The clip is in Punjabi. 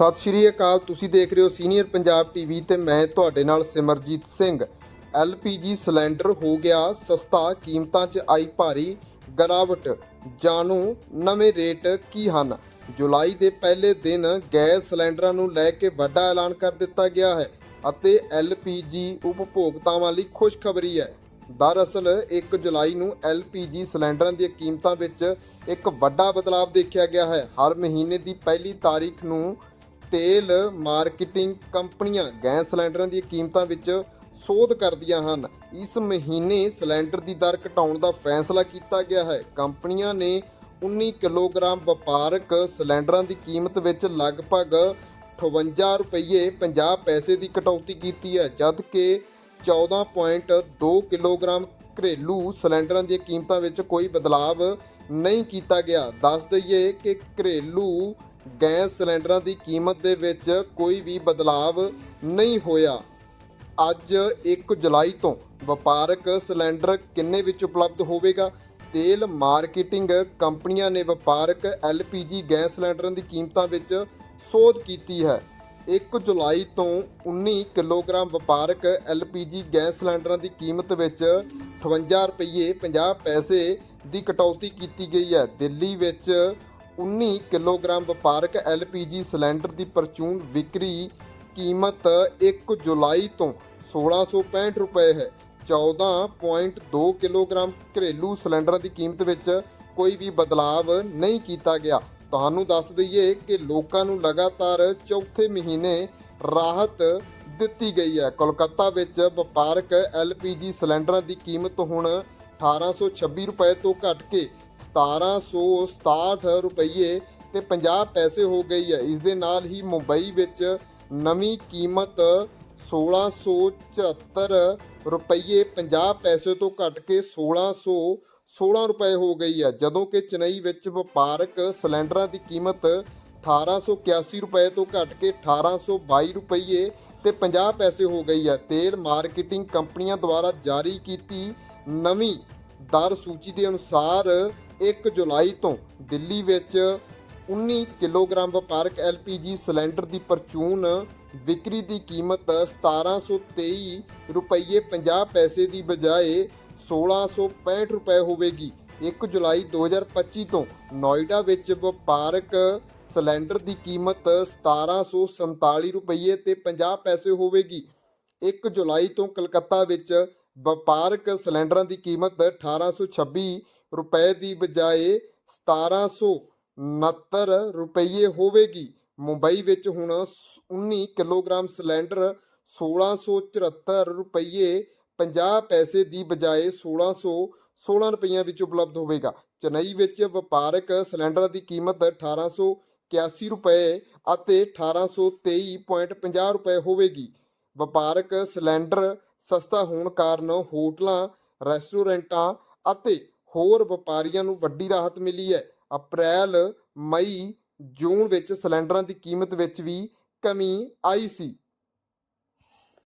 ਸਤਿ ਸ਼੍ਰੀ ਅਕਾਲ, ਤੁਸੀਂ ਦੇਖ ਰਹੇ ਹੋ ਸੀਨੀਅਰ ਪੰਜਾਬ ਟੀਵੀ ਤੇ ਮੈਂ ਤੁਹਾਡੇ ਨਾਲ ਸਿਮਰਜੀਤ ਸਿੰਘ। LPG ਸਿਲੰਡਰ ਹੋ ਗਿਆ, ਸਸਤਾ, ਕੀਮਤਾਂ 'ਚ ਆਈ ਭਾਰੀ ਗਰਾਵਟ। ਜਾਣੋ, ਨਵੇਂ ਰੇਟ ਕੀ ਹਨ? ਜੁਲਾਈ ਦੇ ਪਹਿਲੇ ਦਿਨ ਗੈਸ ਸਿਲੰਡਰਾਂ ਨੂੰ ਲੈ ਕੇ ਵੱਡਾ ਐਲਾਨ ਕਰ ਦਿੱਤਾ ਗਿਆ ਹੈ ਅਤੇ LPG ਉਪਭੋਗਤਾਵਾਂ ਲਈ ਖੁਸ਼ਖਬਰੀ ਹੈ। ਦਰਅਸਲ 1 ਜੁਲਾਈ ਨੂੰ LPG ਸਿਲੰਡਰਾਂ ਦੀਆਂ ਕੀਮਤਾਂ ਵਿੱਚ ਇੱਕ ਵੱਡਾ ਬਦਲਾਅ ਦੇਖਿਆ ਗਿਆ ਹੈ। ਹਰ ਮਹੀਨੇ ਦੀ ਪਹਿਲੀ ਤਾਰੀਖ ਨੂੰ ਤੇਲ ਮਾਰਕੀਟਿੰਗ ਕੰਪਨੀਆਂ ਗੈਸ ਸਿਲੰਡਰਾਂ ਦੀਆਂ ਕੀਮਤਾਂ ਵਿੱਚ ਸੋਧ ਕਰਦੀਆਂ ਹਨ। ਇਸ ਮਹੀਨੇ ਸਿਲੰਡਰ ਦੀ ਦਰ ਘਟਾਉਣ ਦਾ ਫੈਸਲਾ ਕੀਤਾ ਗਿਆ ਹੈ। ਕੰਪਨੀਆਂ ਨੇ 19 ਕਿਲੋਗ੍ਰਾਮ ਵਪਾਰਕ ਸਿਲੰਡਰਾਂ ਦੀ ਕੀਮਤ ਵਿੱਚ ਲਗਭਗ 58 ਰੁਪਏ 50 ਪੈਸੇ ਦੀ ਕਟੌਤੀ ਕੀਤੀ ਹੈ, ਜਦਕਿ 14.2 ਕਿਲੋਗ੍ਰਾਮ ਘਰੇਲੂ ਸਿਲੰਡਰਾਂ ਦੀਆਂ ਕੀਮਤਾਂ ਵਿੱਚ ਕੋਈ ਬਦਲਾਵ ਨਹੀਂ ਕੀਤਾ ਗਿਆ। ਦੱਸ ਦਈਏ ਕਿ ਘਰੇਲੂ ਗੈਸ ਸਿਲੰਡਰਾਂ ਦੀ ਕੀਮਤ ਦੇ ਵਿੱਚ ਕੋਈ ਵੀ ਬਦਲਾਵ ਨਹੀਂ ਹੋਇਆ। ਅੱਜ 1 ਜੁਲਾਈ ਤੋਂ ਵਪਾਰਕ ਸਿਲੰਡਰ ਕਿੰਨੇ ਵਿੱਚ ਉਪਲਬਧ ਹੋਵੇਗਾ? ਤੇਲ ਮਾਰਕੀਟਿੰਗ ਕੰਪਨੀਆਂ ਨੇ ਵਪਾਰਕ LPG ਗੈਸ ਸਿਲੰਡਰਾਂ ਦੀ ਕੀਮਤਾਂ ਵਿੱਚ ਸੋਧ ਕੀਤੀ ਹੈ। 1 ਜੁਲਾਈ ਤੋਂ 19 ਕਿਲੋਗ੍ਰਾਮ ਵਪਾਰਕ LPG ਗੈਸ ਸਿਲੰਡਰਾਂ ਦੀ ਕੀਮਤ ਵਿੱਚ 58 ਰੁਪਏ 50 ਪੈਸੇ ਦੀ ਕਟੌਤੀ ਕੀਤੀ ਗਈ ਹੈ। ਦਿੱਲੀ ਵਿੱਚ 19 ਕਿਲੋਗ੍ਰਾਮ ਵਪਾਰਕ LPG ਸਿਲੰਡਰ ਦੀ ਪਰਚੂਨ ਵਿਕਰੀ ਕੀਮਤ 1 ਜੁਲਾਈ ਤੋਂ 1665 ਰੁਪਏ ਹੈ। 14.2 ਕਿਲੋਗ੍ਰਾਮ ਘਰੇਲੂ ਸਿਲੰਡਰਾਂ ਦੀ ਕੀਮਤ ਵਿੱਚ ਕੋਈ ਵੀ ਬਦਲਾਵ ਨਹੀਂ ਕੀਤਾ ਗਿਆ। ਤੁਹਾਨੂੰ ਦੱਸ ਦਈਏ ਕਿ ਲੋਕਾਂ ਨੂੰ ਲਗਾਤਾਰ ਚੌਥੇ ਮਹੀਨੇ ਰਾਹਤ ਦਿੱਤੀ ਗਈ ਹੈ। ਕੋਲਕਾਤਾ ਵਿੱਚ ਵਪਾਰਕ LPG ਸਿਲੰਡਰਾਂ ਦੀ ਕੀਮਤ ਹੁਣ 1826 ਰੁਪਏ ਤੋਂ ਘਟ ਕੇ 1767 ਰੁਪਏ ਤੇ 50 ਪੈਸੇ ਹੋ ਗਈ ਹੈ। ਇਸ ਦੇ ਨਾਲ ਹੀ ਮੁੰਬਈ ਵਿੱਚ ਨਵੀਂ ਕੀਮਤ 1674 ਰੁਪਏ 50 ਪੈਸੇ ਤੋਂ ਘਟ ਕੇ 1616 ਰੁਪਏ ਹੋ ਗਈ ਹੈ। ਜਦੋਂ ਕਿ ਚੇਨਈ ਵਿੱਚ ਵਪਾਰਕ ਸਿਲੰਡਰਾਂ ਦੀ ਕੀਮਤ 1881 ਰੁਪਏ ਤੋਂ ਘਟ ਕੇ 1822 ਰੁਪਏ ਤੇ 50 ਪੈਸੇ ਹੋ ਗਈ ਹੈ। ਤੇਲ ਮਾਰਕੀਟਿੰਗ ਕੰਪਨੀਆਂ ਦੁਆਰਾ ਜਾਰੀ ਕੀਤੀ ਨਵੀਂ ਦਰ ਸੂਚੀ ਦੇ ਅਨੁਸਾਰ 1 ਜੁਲਾਈ ਤੋਂ ਦਿੱਲੀ ਵਿੱਚ 19 ਕਿਲੋਗ੍ਰਾਮ ਵਪਾਰਕ LPG ਸਿਲੰਡਰ ਦੀ ਪਰਚੂਨ ਵਿਕਰੀ ਦੀ ਕੀਮਤ 1723 ਰੁਪਏ 50 ਪੈਸੇ ਦੀ ਬਜਾਏ 1665 ਰੁਪਏ ਹੋਵੇਗੀ। 1 ਜੁਲਾਈ 2025 ਤੋਂ ਨੋਇਡਾ ਵਿੱਚ ਵਪਾਰਕ ਸਿਲੰਡਰ ਦੀ ਕੀਮਤ 1747 ਰੁਪਏ ਤੇ 50 ਪੈਸੇ ਹੋਵੇਗੀ। 1 ਜੁਲਾਈ ਤੋਂ ਕਲਕੱਤਾ ਵਿੱਚ ਵਪਾਰਕ ਸਿਲੰਡਰਾਂ ਦੀ ਕੀਮਤ 1826 ਰੁਪਏ ਦੀ ਬਜਾਏ 1769 ਰੁਪਏ ਹੋਵੇਗੀ। ਮੁੰਬਈ ਵਿੱਚ ਹੁਣ 19 ਕਿਲੋਗ੍ਰਾਮ ਸਿਲੰਡਰ 1674 ਰੁਪਏ 50 ਪੈਸੇ ਦੀ ਬਜਾਏ 1616 ਰੁਪਈਆਂ ਵਿੱਚ ਉਪਲਬਧ ਹੋਵੇਗਾ। ਚੇਨਈ ਵਿੱਚ ਵਪਾਰਕ ਸਿਲੰਡਰ ਦੀ ਕੀਮਤ 1881 ਰੁਪਏ ਅਤੇ 1823.50 ਰੁਪਏ ਹੋਵੇਗੀ। ਵਪਾਰਕ ਸਿਲੰਡਰ ਸਸਤਾ ਹੋਣ ਕਾਰਨ ਹੋਟਲਾਂ, ਰੈਸਟੋਰੈਂਟਾਂ ਅਤੇ ਹੋਰ ਵਪਾਰੀਆਂ ਨੂੰ ਵੱਡੀ ਰਾਹਤ ਮਿਲੀ ਹੈ। ਅਪ੍ਰੈਲ, ਮਈ, ਜੂਨ ਵਿੱਚ ਸਿਲੰਡਰਾਂ ਦੀ ਕੀਮਤ ਵਿੱਚ ਵੀ ਕਮੀ ਆਈ ਸੀ।